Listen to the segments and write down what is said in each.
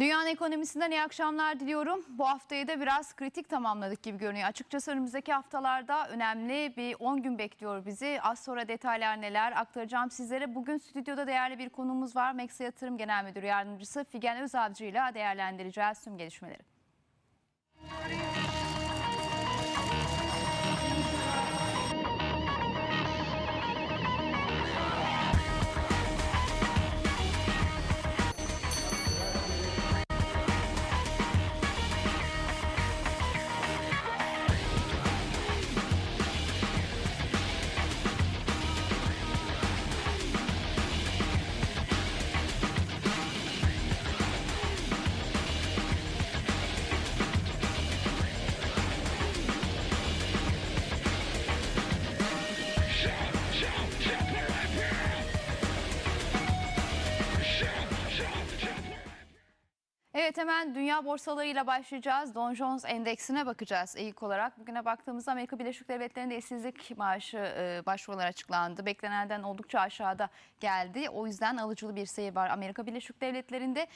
Dünyanın ekonomisinden iyi akşamlar diliyorum. Bu haftayı da biraz kritik tamamladık gibi görünüyor. Açıkçası önümüzdeki haftalarda önemli bir 10 gün bekliyor bizi. Az sonra detaylar neler aktaracağım sizlere. Bugün stüdyoda değerli bir konuğumuz var. Meksa Yatırım Genel Müdürü Yardımcısı Figen Özavcı ile değerlendireceğiz tüm gelişmeleri. Shut Evet hemen dünya borsalarıyla başlayacağız. Dow Jones Endeksine bakacağız ilk olarak. Bugüne baktığımızda Amerika Birleşik Devletleri'nde işsizlik maaşı e, başvurular açıklandı. Beklenenden oldukça aşağıda geldi. O yüzden alıcılı bir seyir var Amerika Birleşik Devletleri'nde.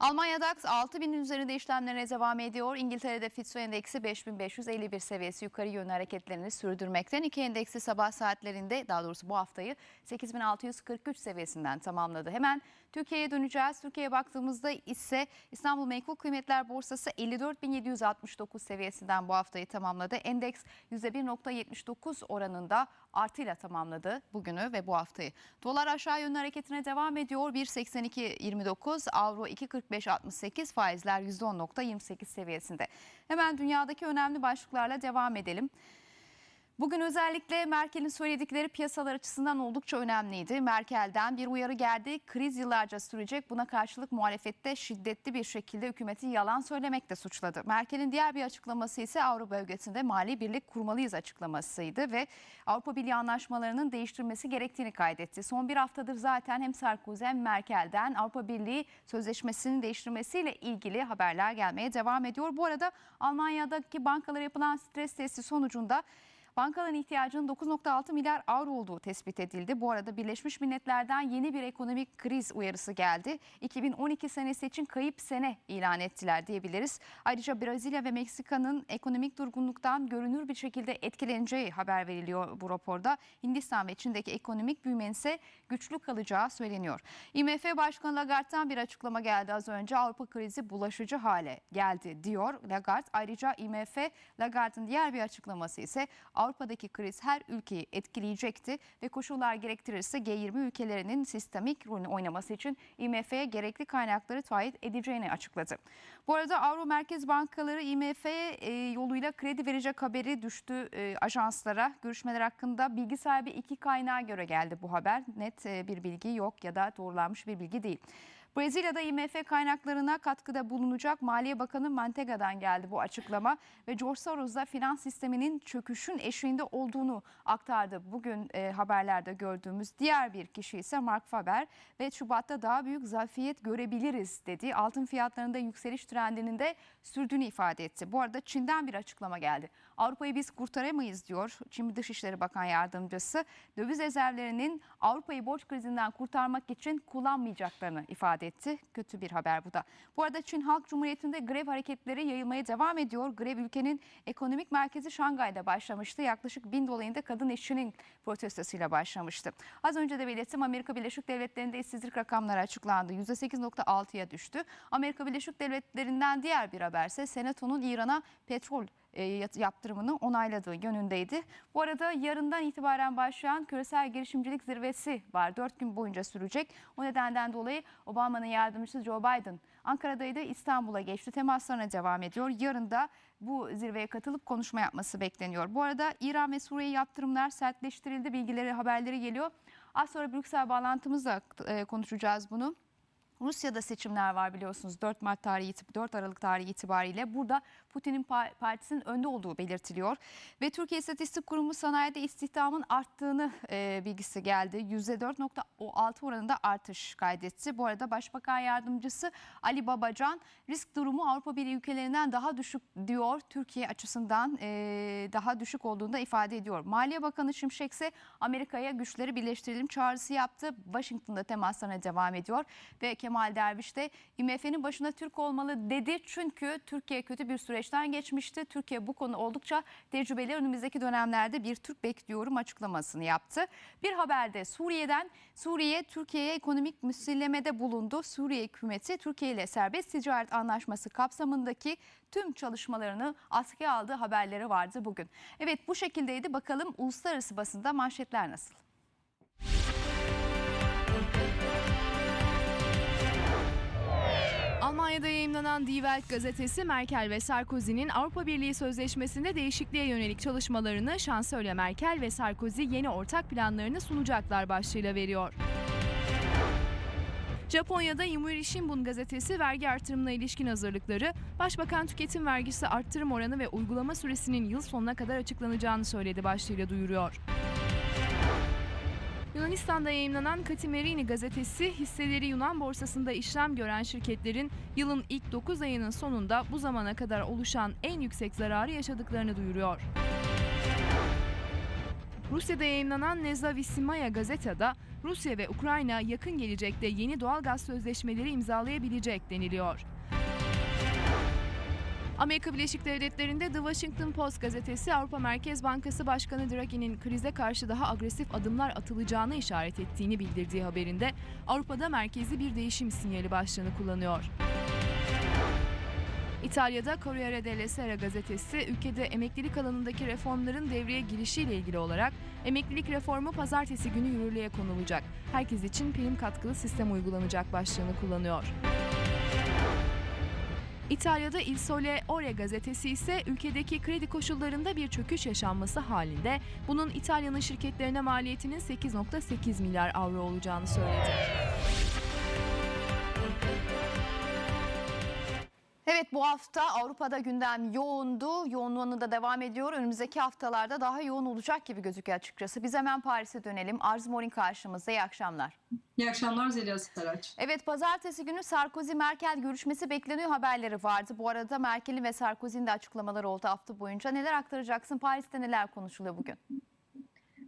Almanya DAX 6000'in üzerinde işlemlerine devam ediyor. İngiltere'de FTSE Endeksi 5551 seviyesi yukarı yönlü hareketlerini sürdürmekten. İki endeksi sabah saatlerinde daha doğrusu bu haftayı 8643 seviyesinden tamamladı. Hemen Türkiye'ye döneceğiz. Türkiye'ye baktığımızda ise İstanbul Menkul Kıymetler Borsası 54.769 seviyesinden bu haftayı tamamladı. Endeks %1.79 oranında artıyla tamamladı bugünü ve bu haftayı. Dolar aşağı yönlü hareketine devam ediyor. 1.8229, avro 2.4568, faizler %10.28 seviyesinde. Hemen dünyadaki önemli başlıklarla devam edelim. Bugün özellikle Merkel'in söyledikleri piyasalar açısından oldukça önemliydi. Merkel'den bir uyarı geldi. Kriz yıllarca sürecek. Buna karşılık muhalefette şiddetli bir şekilde hükümeti yalan söylemekle suçladı. Merkel'in diğer bir açıklaması ise Avrupa bölgesinde mali birlik kurmalıyız açıklamasıydı ve Avrupa Birliği anlaşmalarının değiştirmesi gerektiğini kaydetti. Son bir haftadır zaten hem Sarkozy hem Merkel'den Avrupa Birliği sözleşmesinin değiştirmesiyle ilgili haberler gelmeye devam ediyor. Bu arada Almanya'daki bankalara yapılan stres testi sonucunda Bankaların ihtiyacının 9.6 milyar avro olduğu tespit edildi. Bu arada Birleşmiş Milletler'den yeni bir ekonomik kriz uyarısı geldi. 2012 senesi için kayıp sene ilan ettiler diyebiliriz. Ayrıca Brezilya ve Meksika'nın ekonomik durgunluktan görünür bir şekilde etkileneceği haber veriliyor bu raporda. Hindistan ve Çin'deki ekonomik büyümenin ise güçlü kalacağı söyleniyor. IMF Başkanı Lagarde'dan bir açıklama geldi az önce. Avrupa krizi bulaşıcı hale geldi diyor Lagarde. Ayrıca IMF Lagarde'ın diğer bir açıklaması ise Avrupa'daki kriz her ülkeyi etkileyecekti ve koşullar gerektirirse G20 ülkelerinin sistemik rolünü oynaması için IMF'ye gerekli kaynakları taahhüt edeceğini açıkladı. Bu arada Avrupa Merkez Bankaları IMF e, yoluyla kredi verecek haberi düştü e, ajanslara. Görüşmeler hakkında bilgi sahibi iki kaynağa göre geldi bu haber. Net e, bir bilgi yok ya da doğrulanmış bir bilgi değil. Brezilya'da IMF kaynaklarına katkıda bulunacak Maliye Bakanı Mantega'dan geldi bu açıklama ve George Soros da finans sisteminin çöküşün eşiğinde olduğunu aktardı. Bugün e, haberlerde gördüğümüz diğer bir kişi ise Mark Faber ve Şubat'ta daha büyük zafiyet görebiliriz dedi. Altın fiyatlarında yükseliş trendinin de sürdüğünü ifade etti. Bu arada Çin'den bir açıklama geldi. Avrupa'yı biz kurtaramayız diyor Çin Dışişleri Bakan Yardımcısı. Döviz rezervlerinin Avrupa'yı borç krizinden kurtarmak için kullanmayacaklarını ifade etti. Kötü bir haber bu da. Bu arada Çin Halk Cumhuriyeti'nde grev hareketleri yayılmaya devam ediyor. Grev ülkenin ekonomik merkezi Şangay'da başlamıştı. Yaklaşık bin dolayında kadın işçinin protestosuyla başlamıştı. Az önce de belirttim Amerika Birleşik Devletleri'nde işsizlik rakamları açıklandı. %8.6'ya düştü. Amerika Birleşik Devletleri'nden diğer bir haberse Senato'nun İran'a petrol yaptırımını onayladığı yönündeydi. Bu arada yarından itibaren başlayan küresel girişimcilik zirvesi var. Dört gün boyunca sürecek. O nedenden dolayı Obama'nın yardımcısı Joe Biden Ankara'daydı İstanbul'a geçti. Temaslarına devam ediyor. Yarın da bu zirveye katılıp konuşma yapması bekleniyor. Bu arada İran ve Suriye yaptırımlar sertleştirildi. Bilgileri, haberleri geliyor. Az sonra Brüksel bağlantımızla e, konuşacağız bunu. Rusya'da seçimler var biliyorsunuz 4 Mart tarihi 4 Aralık tarihi itibariyle burada Putin'in partisinin önde olduğu belirtiliyor ve Türkiye İstatistik Kurumu sanayide istihdamın arttığını e, bilgisi geldi. %4.6 oranında artış kaydetti. Bu arada Başbakan Yardımcısı Ali Babacan risk durumu Avrupa Birliği ülkelerinden daha düşük diyor. Türkiye açısından e, daha düşük olduğunu da ifade ediyor. Maliye Bakanı Şimşek ise Amerika'ya güçleri birleştirelim çağrısı yaptı. Washington'da temaslarına devam ediyor ve Kemal Kemal Derviş de IMF'nin başına Türk olmalı dedi. Çünkü Türkiye kötü bir süreçten geçmişti. Türkiye bu konu oldukça tecrübeli. Önümüzdeki dönemlerde bir Türk bekliyorum açıklamasını yaptı. Bir haberde Suriye'den Suriye Türkiye'ye ekonomik müsillemede bulundu. Suriye hükümeti Türkiye ile serbest ticaret anlaşması kapsamındaki tüm çalışmalarını askıya aldığı haberleri vardı bugün. Evet bu şekildeydi. Bakalım uluslararası basında manşetler nasıl? Almanya'da yayımlanan Die Welt gazetesi Merkel ve Sarkozy'nin Avrupa Birliği Sözleşmesi'nde değişikliğe yönelik çalışmalarını Şansölye Merkel ve Sarkozy yeni ortak planlarını sunacaklar başlığıyla veriyor. Japonya'da Yomiuri Shimbun gazetesi vergi artırımına ilişkin hazırlıkları, Başbakan tüketim vergisi arttırım oranı ve uygulama süresinin yıl sonuna kadar açıklanacağını söyledi başlığıyla duyuruyor. Yunanistan'da yayımlanan Katimerini gazetesi hisseleri Yunan borsasında işlem gören şirketlerin yılın ilk 9 ayının sonunda bu zamana kadar oluşan en yüksek zararı yaşadıklarını duyuruyor. Rusya'da yayımlanan Nezavisimaya gazetede Rusya ve Ukrayna yakın gelecekte yeni doğal gaz sözleşmeleri imzalayabilecek deniliyor. Amerika Birleşik Devletleri'nde The Washington Post gazetesi Avrupa Merkez Bankası Başkanı Draghi'nin krize karşı daha agresif adımlar atılacağını işaret ettiğini bildirdiği haberinde Avrupa'da merkezi bir değişim sinyali başlığını kullanıyor. İtalya'da Corriere della Sera gazetesi ülkede emeklilik alanındaki reformların devreye girişiyle ilgili olarak emeklilik reformu pazartesi günü yürürlüğe konulacak. Herkes için prim katkılı sistem uygulanacak başlığını kullanıyor. İtalya'da Il Sole Ore gazetesi ise ülkedeki kredi koşullarında bir çöküş yaşanması halinde bunun İtalya'nın şirketlerine maliyetinin 8.8 milyar avro olacağını söyledi. Evet bu hafta Avrupa'da gündem yoğundu. Yoğunluğunu da devam ediyor. Önümüzdeki haftalarda daha yoğun olacak gibi gözüküyor açıkçası. Biz hemen Paris'e dönelim. Arz Morin karşımızda. İyi akşamlar. İyi akşamlar Zeliha Saraç. Evet pazartesi günü Sarkozy-Merkel görüşmesi bekleniyor haberleri vardı. Bu arada Merkel'in ve Sarkozy'nin de açıklamaları oldu hafta boyunca. Neler aktaracaksın? Paris'te neler konuşuluyor bugün?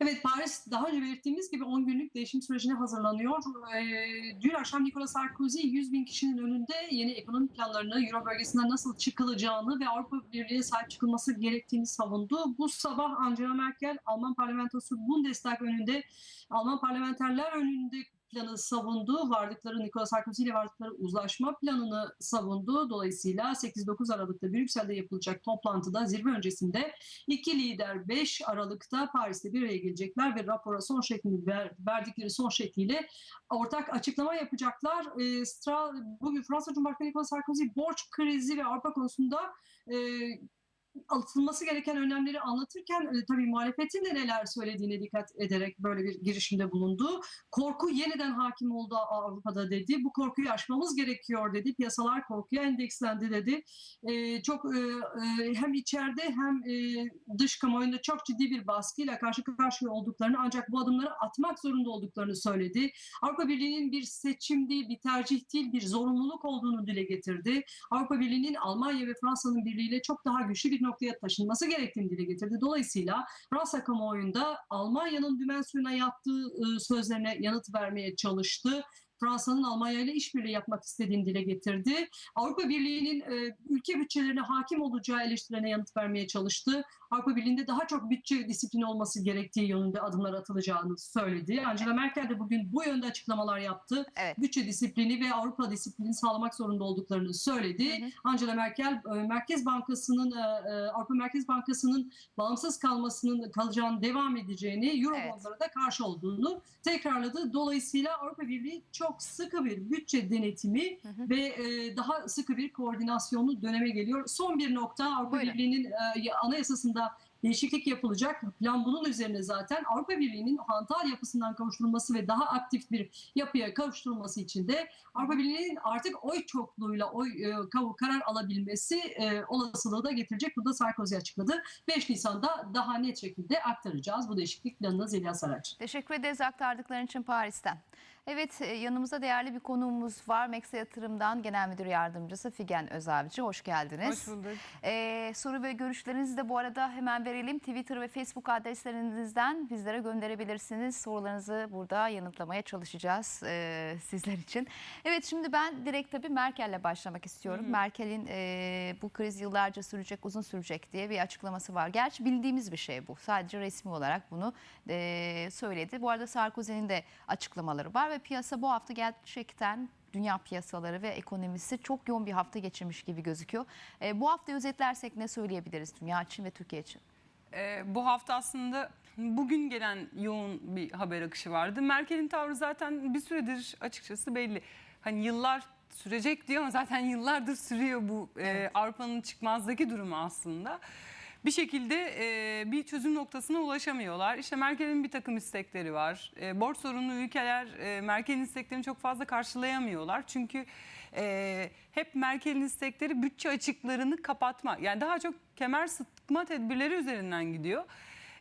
Evet Paris daha önce belirttiğimiz gibi 10 günlük değişim sürecine hazırlanıyor. Ee, dün akşam Nicolas Sarkozy 100 bin kişinin önünde yeni ekonomi planlarını Euro bölgesinden nasıl çıkılacağını ve Avrupa Birliği'ne sahip çıkılması gerektiğini savundu. Bu sabah Angela Merkel Alman parlamentosu Bundestag önünde Alman parlamenterler önünde planı savundu. Vardıkları Nicolas Sarkozy ile vardıkları uzlaşma planını savundu. Dolayısıyla 8-9 Aralık'ta Brüksel'de yapılacak toplantıda zirve öncesinde iki lider 5 Aralık'ta Paris'te bir araya gelecekler ve rapora son şeklini ver, verdikleri son şekliyle ortak açıklama yapacaklar. E, Stra, bugün Fransa Cumhurbaşkanı Nicolas Sarkozy borç krizi ve Avrupa konusunda e, atılması gereken önlemleri anlatırken e, tabii muhalefetin de neler söylediğine dikkat ederek böyle bir girişimde bulundu. Korku yeniden hakim oldu Avrupa'da dedi. Bu korkuyu aşmamız gerekiyor dedi. Piyasalar korkuya endekslendi dedi. E, çok e, hem içeride hem e, dış kamuoyunda çok ciddi bir baskıyla karşı karşıya olduklarını ancak bu adımları atmak zorunda olduklarını söyledi. Avrupa Birliği'nin bir seçim değil, bir tercih değil, bir zorunluluk olduğunu dile getirdi. Avrupa Birliği'nin Almanya ve Fransa'nın birliğiyle çok daha güçlü bir noktaya taşınması gerektiğini dile getirdi. Dolayısıyla Fransa kamuoyunda Almanya'nın dümen suyuna yaptığı e, sözlerine yanıt vermeye çalıştı. Fransa'nın Almanya ile işbirliği yapmak istediğini dile getirdi. Avrupa Birliği'nin e, ülke bütçelerine hakim olacağı eleştirilerine yanıt vermeye çalıştı. Avrupa Birliği'nde daha çok bütçe disiplini olması gerektiği yönünde adımlar atılacağını söyledi. Angela Merkel de bugün bu yönde açıklamalar yaptı. Evet. Bütçe disiplini ve Avrupa disiplini sağlamak zorunda olduklarını söyledi. Hı hı. Angela Merkel e, Merkez Bankası'nın e, e, Avrupa Merkez Bankası'nın bağımsız kalmasının kalacağını devam edeceğini, Eurobondlara da karşı olduğunu tekrarladı. Dolayısıyla Avrupa Birliği çok sıkı bir bütçe denetimi Hı hı. ve e, daha sıkı bir koordinasyonlu döneme geliyor. Son bir nokta Avrupa. Birliği'nin e, anayasasında değişiklik yapılacak. Plan bunun üzerine zaten Avrupa Birliği'nin hantal yapısından kavuşturulması ve daha aktif bir yapıya kavuşturulması için de Avrupa Birliği'nin artık oy çokluğuyla oy e, karar alabilmesi e, olasılığı da getirecek. Bu da Sarkozy açıkladı. 5 Nisan'da daha net şekilde aktaracağız bu değişiklik planını Zeliha Saraç. Teşekkür ederiz aktardıkların için Paris'ten. Evet e, yanımızda değerli bir konuğumuz var. Meksa Yatırım'dan Genel Müdür Yardımcısı Figen Özavcı. Hoş geldiniz. Hoş bulduk. Ee, soru ve görüşlerinizi de bu arada hemen verelim. Twitter ve Facebook adreslerinizden bizlere gönderebilirsiniz. Sorularınızı burada yanıtlamaya çalışacağız e, sizler için. Evet şimdi ben direkt tabii Merkel'le başlamak istiyorum. Merkel'in e, bu kriz yıllarca sürecek, uzun sürecek diye bir açıklaması var. Gerçi bildiğimiz bir şey bu. Sadece resmi olarak bunu e, söyledi. Bu arada Sarkozy'nin de açıklamaları var ve piyasa bu hafta gerçekten dünya piyasaları ve ekonomisi çok yoğun bir hafta geçirmiş gibi gözüküyor. E, bu hafta özetlersek ne söyleyebiliriz dünya için ve Türkiye için? Ee, bu hafta aslında bugün gelen yoğun bir haber akışı vardı. Merkel'in tavrı zaten bir süredir açıkçası belli. Hani yıllar sürecek diyor ama zaten yıllardır sürüyor bu e, Avrupa'nın çıkmazdaki durumu aslında. Bir şekilde e, bir çözüm noktasına ulaşamıyorlar. İşte Merkel'in bir takım istekleri var. E, borç sorunlu ülkeler e, Merkel'in isteklerini çok fazla karşılayamıyorlar. Çünkü e, hep Merkel'in istekleri bütçe açıklarını kapatma. Yani daha çok kemer sıkma tedbirleri üzerinden gidiyor.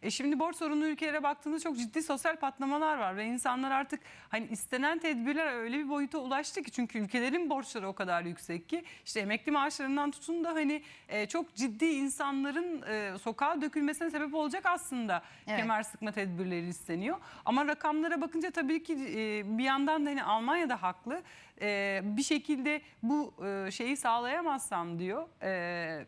E şimdi borç sorunlu ülkelere baktığında çok ciddi sosyal patlamalar var ve insanlar artık hani istenen tedbirler öyle bir boyuta ulaştı ki çünkü ülkelerin borçları o kadar yüksek ki işte emekli maaşlarından tutun da hani e, çok ciddi insanların e, sokağa dökülmesine sebep olacak aslında Evet. kemer sıkma tedbirleri isteniyor. Ama rakamlara bakınca tabii ki e, bir yandan da hani Almanya da haklı. E, bir şekilde bu e, şeyi sağlayamazsam diyor. E,